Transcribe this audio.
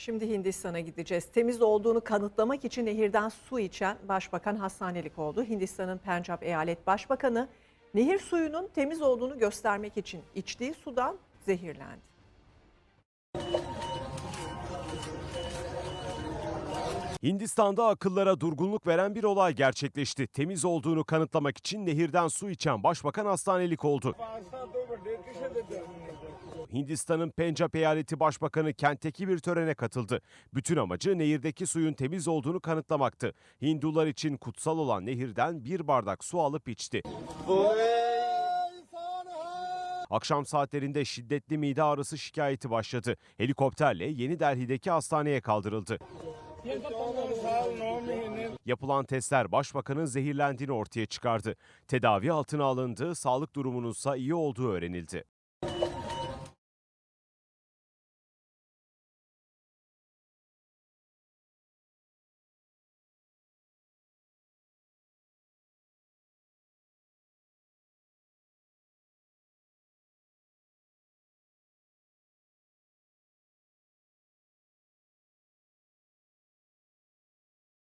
Şimdi Hindistan'a gideceğiz. Temiz olduğunu kanıtlamak için nehirden su içen başbakan hastanelik oldu. Hindistan'ın Pencap Eyalet Başbakanı nehir suyunun temiz olduğunu göstermek için içtiği sudan zehirlendi. Hindistan'da akıllara durgunluk veren bir olay gerçekleşti. Temiz olduğunu kanıtlamak için nehirden su içen başbakan hastanelik oldu. Hindistan'ın Pencap eyaleti başbakanı kentteki bir törene katıldı. Bütün amacı nehirdeki suyun temiz olduğunu kanıtlamaktı. Hindular için kutsal olan nehirden bir bardak su alıp içti. Akşam saatlerinde şiddetli mide ağrısı şikayeti başladı. Helikopterle Yeni Delhi'deki hastaneye kaldırıldı. Yapılan testler başbakanın zehirlendiğini ortaya çıkardı. Tedavi altına alındı, sağlık durumunun ise iyi olduğu öğrenildi.